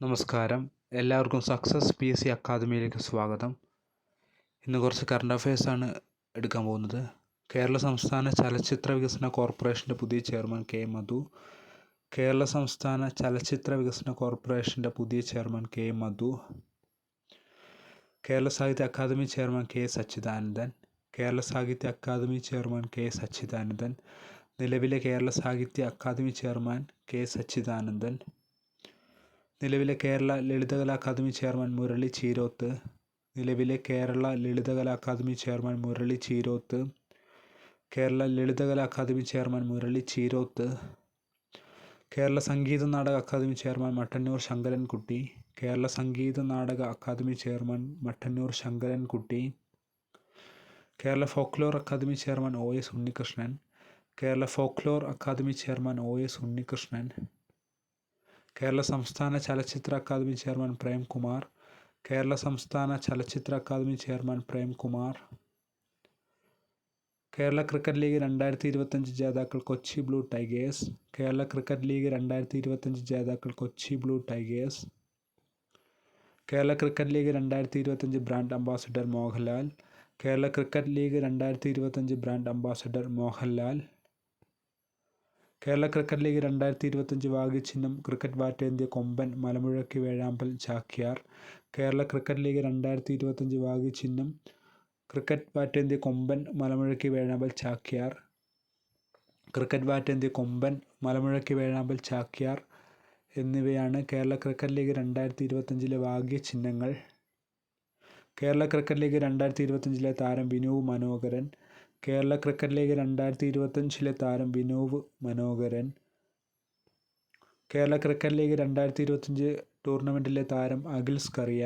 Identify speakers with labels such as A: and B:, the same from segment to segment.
A: നമസ്കാരം. എല്ലാവർക്കും success P S C അക്കാദമിയിലേക്ക് സ്വാഗതം. ഇന്ന് കുറച്ച് കറണ്ട് അഫയേഴ്സാണ് എടുക്കാൻ പോകുന്നത്. കേരള സംസ്ഥാന ചലച്ചിത്ര വികസന കോർപ്പറേഷന്റെ പുതിയ ചെയർമാൻ കെ മധു കേരള സംസ്ഥാന ചലച്ചിത്ര വികസന കോർപ്പറേഷന്റെ പുതിയ chairman K Madhu Kerala Sahitya academy chairman K Sachidanandan Kerala Sahitya academy chairman K Sachidanandan നിലവിലെ Kerala Sahitya academy chairman K Sachidanandan നിലവിലെ കേരള ലളിതകലാ അക്കാദമി ചെയർമാൻ മുരളി ചീരോത്ത് നിലവിലെ Kerala Lalithakala academy chairman Murali Cheeroth Kerala Lalithakala academy chairman Murali Cheeroth Kerala Sangeetha Nataka academy chairman Mattannur Sankarankutty Kerala Sangeetha Nataka academy chairman Mattannur Sankarankutty Kerala folklore academy chairman O S Unnikrishnan Kerala folklore academy chairman O S Unnikrishnan Kerala Samsthana Chalachitra academy chairman Premkumar Kerala Samsthana Chalachitra academy chairman Premkumar Kerala cricket league രണ്ടായിരത്തി ഇരുപത്തഞ്ച് ജേതാക്കൾ Kochi blue tigers Kerala cricket league രണ്ടായിരത്തി ഇരുപത്തഞ്ച് ജേതാക്കൾ Kochi blue tigers Kerala cricket league രണ്ടായിരത്തി ഇരുപത്തഞ്ച് brand ambassador Mohanlal Kerala cricket league രണ്ടായിരത്തി ഇരുപത്തഞ്ച് brand ambassador Mohanlal Kerala cricket league രണ്ടായിരത്തി ഇരുപത്തഞ്ച് ഭാഗ്യചിഹ്നം ക്രിക്കറ്റ് ബാറ്റേന്ത്യ കൊമ്പൻ മലമുഴക്കി വേഴാമ്പൽ ചാക്യാർ. കേരള ക്രിക്കറ്റ് ലീഗ് രണ്ടായിരത്തി ഇരുപത്തഞ്ച് ഭാഗ്യചിഹ്നം ക്രിക്കറ്റ് ബാറ്റേന്ത്യ കൊമ്പൻ മലമുഴക്കി വേഴാമ്പൽ ചാക്യാർ. ക്രിക്കറ്റ് ബാറ്റേന്ത്യ കൊമ്പൻ മലമുഴക്കി വേഴാമ്പൽ ചാക്യാർ എന്നിവയാണ് കേരള ക്രിക്കറ്റ് ലീഗ് രണ്ടായിരത്തി ഇരുപത്തഞ്ചിലെ ഭാഗ്യചിഹ്നങ്ങൾ കേരള ക്രിക്കറ്റ് ലീഗ് രണ്ടായിരത്തി ഇരുപത്തഞ്ചിലെ താരം വിനു മനോഹരൻ കേരള ക്രിക്കറ്റ് ലീഗ് രണ്ടായിരത്തി ഇരുപത്തഞ്ചിലെ താരം വിനോവ് മനോഹരൻ. കേരള ക്രിക്കറ്റ് ലീഗ് രണ്ടായിരത്തി ഇരുപത്തഞ്ച് ടൂർണമെന്റിലെ താരം അഖിൽ കറിയ.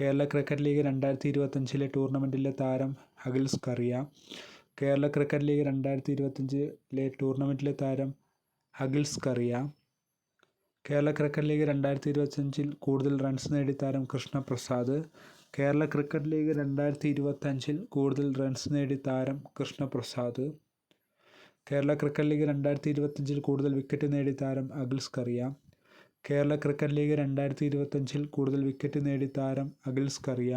A: കേരള ക്രിക്കറ്റ് ലീഗ് രണ്ടായിരത്തി ഇരുപത്തഞ്ചിലെ ടൂർണമെന്റിലെ താരം അഖിൽ കറിയ. കേരള ക്രിക്കറ്റ് ലീഗ് രണ്ടായിരത്തി ഇരുപത്തഞ്ചിലെ ടൂർണമെന്റിലെ താരം അഖിൽ കറിയ. കേരള ക്രിക്കറ്റ് ലീഗ് രണ്ടായിരത്തി ഇരുപത്തഞ്ചിൽ കൂടുതൽ റൺസ് നേടിയ താരം കൃഷ്ണപ്രസാദ് കേരള ക്രിക്കറ്റ് ലീഗ് രണ്ടായിരത്തി ഇരുപത്തഞ്ചിൽ കൂടുതൽ റൺസ് നേടി താരം കൃഷ്ണപ്രസാദ്. കേരള ക്രിക്കറ്റ് ലീഗ് രണ്ടായിരത്തി ഇരുപത്തഞ്ചിൽ കൂടുതൽ വിക്കറ്റ് നേടി താരം അഗിൽസ് കറിയ. കേരള ക്രിക്കറ്റ് ലീഗ് രണ്ടായിരത്തി ഇരുപത്തഞ്ചിൽ കൂടുതൽ വിക്കറ്റ് നേടി താരം അഗിൽസ് കറിയ.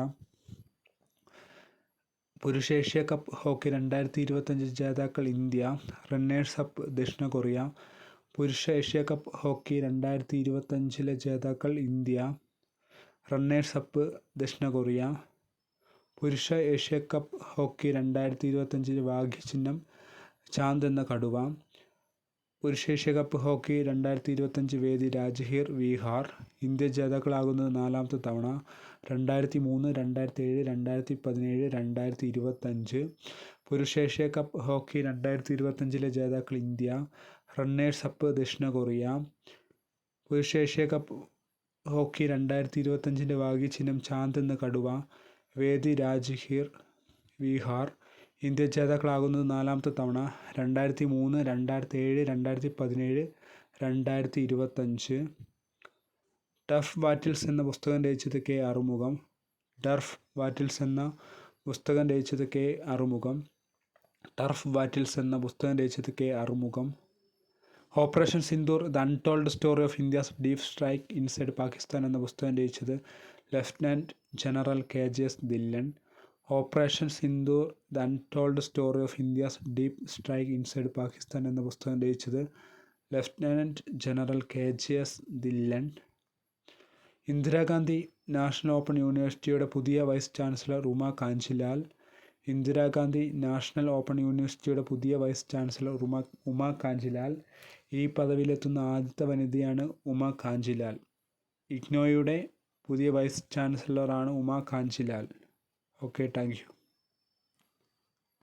A: പുരുഷേഷ്യ കപ്പ് ഹോക്കി രണ്ടായിരത്തി ഇരുപത്തഞ്ച് ജേതാക്കൾ ഇന്ത്യ റണ്ണേഴ്സ് അപ്പ് ദക്ഷിണ കൊറിയ. പുരുഷ ഏഷ്യ കപ്പ് ഹോക്കി രണ്ടായിരത്തി ഇരുപത്തഞ്ചിലെ ജേതാക്കൾ ഇന്ത്യ. റണ്ണേഴ്സ് അപ്പ് ദക്ഷിണ കൊറിയ. പുരുഷ ഏഷ്യ കപ്പ് ഹോക്കി രണ്ടായിരത്തി ഇരുപത്തഞ്ചിലെ ഭാഗ്യചിഹ്നം ചാന്ദ് എന്ന കടുവ. പുരുഷ ഏഷ്യ കപ്പ് ഹോക്കി രണ്ടായിരത്തി ഇരുപത്തഞ്ച് വേദി രാജ്ഹീർ വിഹാർ. ഇന്ത്യ ജേതാക്കളാകുന്നത് നാലാമത്തെ തവണ രണ്ടായിരത്തി മൂന്ന് രണ്ടായിരത്തി ഏഴ് രണ്ടായിരത്തി പതിനേഴ് രണ്ടായിരത്തി ഇരുപത്തഞ്ച് പുരുഷ ഏഷ്യ കപ്പ് ഹോക്കി രണ്ടായിരത്തി ഇരുപത്തഞ്ചിലെ ജേതാക്കൾ ഇന്ത്യ. റണ്ണേഴ്സ് അപ്പ് ദക്ഷിണ കൊറിയ. പുരുഷ ഏഷ്യ കപ്പ് ഹോക്കി രണ്ടായിരത്തി ഇരുപത്തഞ്ചിന്റെ ഭാഗ്യചിഹ്നം ചാന്ദ് എന്ന കടുവ വേദി രാജ്ഹീർ വിഹാർ ഇന്ത്യ ജേതാക്കളാകുന്നത് നാലാമത്തെ തവണ രണ്ടായിരത്തി മൂന്ന് രണ്ടായിരത്തി ഏഴ് രണ്ടായിരത്തി പതിനേഴ് രണ്ടായിരത്തി ഇരുപത്തഞ്ച് ടഫ് ബാറ്റിൽസ് എന്ന പുസ്തകം രചിച്ചത് കെ അറുമുഖം. ടർഫ് ബാറ്റിൽസ് എന്ന പുസ്തകം രചിച്ചത് കെ അറുമുഖം. ടർഫ് ബാറ്റിൽസ് എന്ന പുസ്തകം രചിച്ചത് K Arumugham. Operation Sindoor the untold story of India's deep strike inside Pakistan എന്ന പുസ്തകം രചിച്ചത് lieutenant general K G S Dhillon. Operation Sindoor the untold story of India's deep strike inside Pakistan എന്ന പുസ്തകം രചിച്ചത് lieutenant general K G S Dhillon. Indira Gandhi national open യൂണിവേഴ്സിറ്റിയുടെ പുതിയ vice chancellor Uma Kanchilal. Indira Gandhi national open യൂണിവേഴ്സിറ്റിയുടെ പുതിയ vice chancellor Uma Uma Kanchilal. ഈ പദവിയിലെത്തുന്ന ആദ്യത്തെ വനിതയാണ് ഉമ കാഞ്ചിലാൽ ഇഗ്നോയുടെ പുതിയ vice ചാൻസലറാണ് Uma Kanchilal okay thank you.